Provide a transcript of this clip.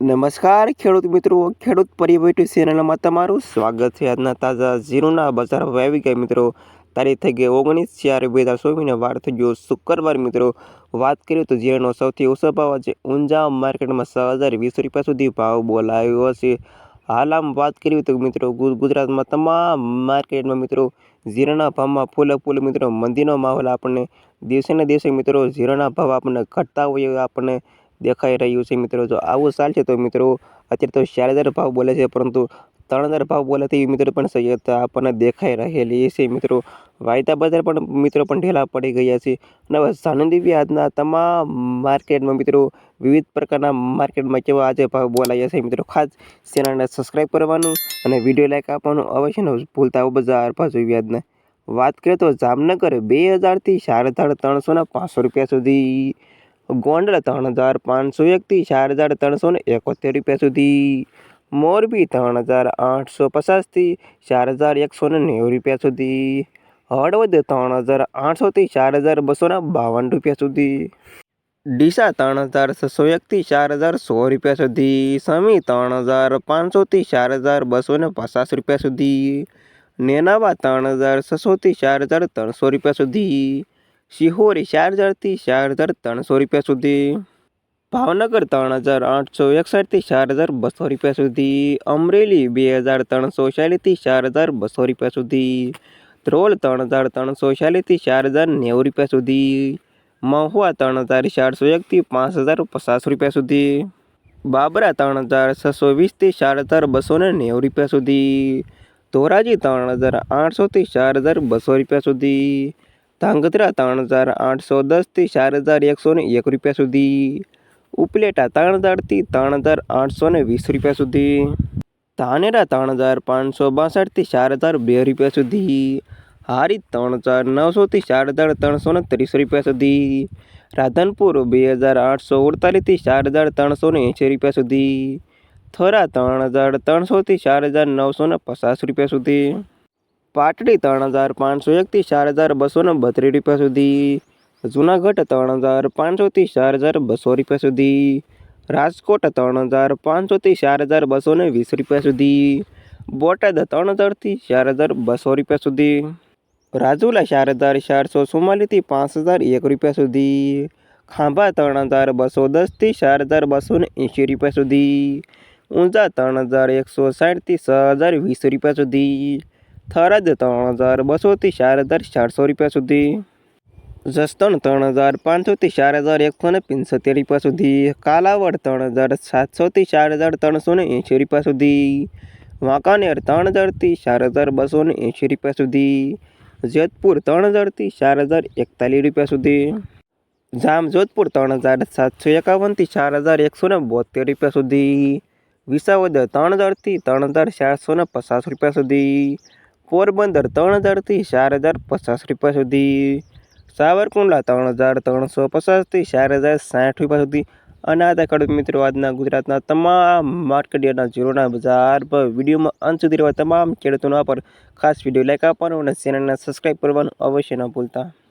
નમસ્કાર, ખેડૂત મિત્રો, ખેડૂત પરિવર્તન ચેનલમાં તમારું સ્વાગત છે. આજના તાજા ઝીરોના બજાર આવી ગયા મિત્રો, તારીખ થઈ ગઈ ઓગણીસ ચાર બે હજાર ચોવીસને વાર થઈ ગયો શુક્રવાર મિત્રો. વાત કરીએ તો ઝીરોનો સૌથી ઓછો ભાવ આજે ઊંઝા માર્કેટમાં છ હજાર વીસ રૂપિયા સુધી ભાવ બોલાયો છે. હાલ આમ વાત કરીએ તો મિત્રો ગુજરાતમાં તમામ માર્કેટમાં મિત્રો, જીરાના ભાવમાં ફૂલે ફૂલ મિત્રો મંદીનો માહોલ આપણને દિવસે ને દિવસે મિત્રો, જીરાના ભાવ આપણને ઘટતા હોય આપણને દેખાઈ રહ્યું છે મિત્રો. જો આવું ચાલશે તો મિત્રો અત્યારે તો ચાર હજાર ભાવ બોલે છે, પરંતુ ત્રણ હજાર ભાવ બોલે તેવી મિત્રો પણ સહ્યતા આપણને દેખાઈ રહેલી છે મિત્રો. વાયદા બજાર પણ મિત્રો પણ ઢેલા પડી ગયા છે. અને હવે સાનંદીવી આજના તમામ માર્કેટમાં મિત્રો વિવિધ પ્રકારના માર્કેટમાં કેવા આજે ભાવ બોલાયા છે મિત્રો. ખાસ ચેનલને સબસ્ક્રાઈબ કરવાનું અને વીડિયો લાઈક આપવાનું અવશ્ય ન ભૂલતા. બજાર પાછું વ્યાજને વાત કરીએ તો જામનગર બે હજારથી ચાર હજાર ત્રણસો ને પાંચસો રૂપિયા સુધી ગોંડલ ત્રણ હજાર પાંચસો એકથી ચાર હજાર ત્રણસો ને એકોતેર રૂપિયા સુધી. મોરબી ત્રણ હજાર આઠસો પચાસથી ચાર હજાર એકસો ને નેવું રૂપિયા સુધી. હળવદ ત્રણ હજાર આઠસોથી ચાર હજાર બસો ને બાવન રૂપિયા સુધી. ડીસા ત્રણ હજાર છસો એકથી ચાર હજાર સો રૂપિયા સુધી. સમી ત્રણ હજાર પાંચસોથી ચાર હજાર બસો ને પચાસ રૂપિયા સુધી. નેનાવા ત્રણ હજાર છસોથી ચાર હજાર ત્રણસો રૂપિયા સુધી. શિહોરી ચાર હજારથી ચાર હજાર ત્રણસો રૂપિયા સુધી. ભાવનગર ત્રણ હજાર આઠસો એકસઠથી ચાર હજાર બસો રૂપિયા સુધી. અમરેલી બે હજાર ત્રણસો ચાલીસથી ચાર હજાર બસો રૂપિયા સુધી. ધ્રોલ ત્રણ હજાર ત્રણસો ચાલીસથી ચાર હજાર નેવું રૂપિયા સુધી. મહુવા ત્રણ હજાર ચારસો એકથી પાંચ હજાર પચાસ રૂપિયા સુધી. બાબરા ત્રણ હજાર છસો વીસથી ચાર હજાર બસો ને નેવું રૂપિયા સુધી. ધોરાજી ત્રણ હજાર આઠસોથી ચાર હજાર બસો રૂપિયા સુધી. ધાંગધ્રા ત્રણ હજાર આઠસો દસથી ચાર હજાર એકસો ને એક રૂપિયા સુધી. ઉપલેટા ત્રણ હજારથી ત્રણ હજાર આઠસો ને વીસ રૂપિયા સુધી. ધાનેરા ત્રણ હજાર પાંચસો બાસઠથી ચાર હજાર બે રૂપિયા સુધી. હારી ત્રણ હજાર નવસોથી ચાર હજાર ત્રણસો ને ત્રીસ રૂપિયા સુધી. રાધનપુર બે હજાર આઠસો અડતાલીસથી ચાર હજાર ત્રણસો ને એંસી રૂપિયા સુધી. થરા ત્રણ હજાર ત્રણસોથી ચાર હજાર નવસો ને પચાસ રૂપિયા સુધી. પાટડી ત્રણ હજાર પાંચસો એકથી ચાર હજાર બસો ને બત્રીસ રૂપિયા સુધી. જુનાગઢ ત્રણ હજાર પાંચસોથી ચાર હજાર બસો રૂપિયા સુધી. રાજકોટ ત્રણ હજાર પાંચસોથી ચાર હજાર બસો ને વીસ રૂપિયા સુધી. બોટાદ ત્રણ હજારથી ચાર હજાર બસો રૂપિયા સુધી. રાજુલા ચાર હજાર ચારસો ચુમ્માલીસથી પાંચ હજાર એક રૂપિયા સુધી. ખાંભા ત્રણ હજાર બસો દસથી ચાર હજાર બસો ને એંશી રૂપિયા સુધી. ઊંઝા ત્રણ હજાર એકસો સાઠથી છ હજાર વીસ રૂપિયા સુધી. થરાદ ત્રણ હજાર બસોથી ચાર હજાર ચારસો રૂપિયા સુધી. જસદણ ત્રણ હજાર પાંચસોથી ચાર હજાર એકસો ને પંચોતેર રૂપિયા સુધી. કાલાવડ ત્રણ હજાર સાતસોથી ચાર હજાર ત્રણસો ને એંશી રૂપિયા સુધી. વાંકાનેર ત્રણ હજારથી ચાર હજાર બસો ને એંશી રૂપિયા સુધી. જેતપુર ત્રણ હજારથી ચાર હજાર એકતાલીસ રૂપિયા સુધી. જામ જોધપુર ત્રણ હજાર સાતસો એકાવનથી ચાર હજાર એકસો ને બોતેર રૂપિયા સુધી. વિસાવદર ત્રણ હજારથી ત્રણ હજાર ચારસો ને પચાસ રૂપિયા સુધી. પોરબંદર ત્રણ હજારથી ચાર હજાર પચાસ રૂપિયા સુધી. સાવરકુંડલા ત્રણ હજાર ત્રણસો પચાસથી ચાર હજાર સાઠ રૂપિયા સુધી. અને આ હતા ખેડૂત મિત્રો, આજના ગુજરાતના તમામ માર્કેટના જીરોના બજાર પર વિડીયોમાં અંત સુધી રહેવા તમામ ખેડૂતોના પર ખાસ વીડિયો લાઈક આપવાનો અને ચેનલને સબસ્ક્રાઈબ કરવાનું અવશ્ય ન ભૂલતા.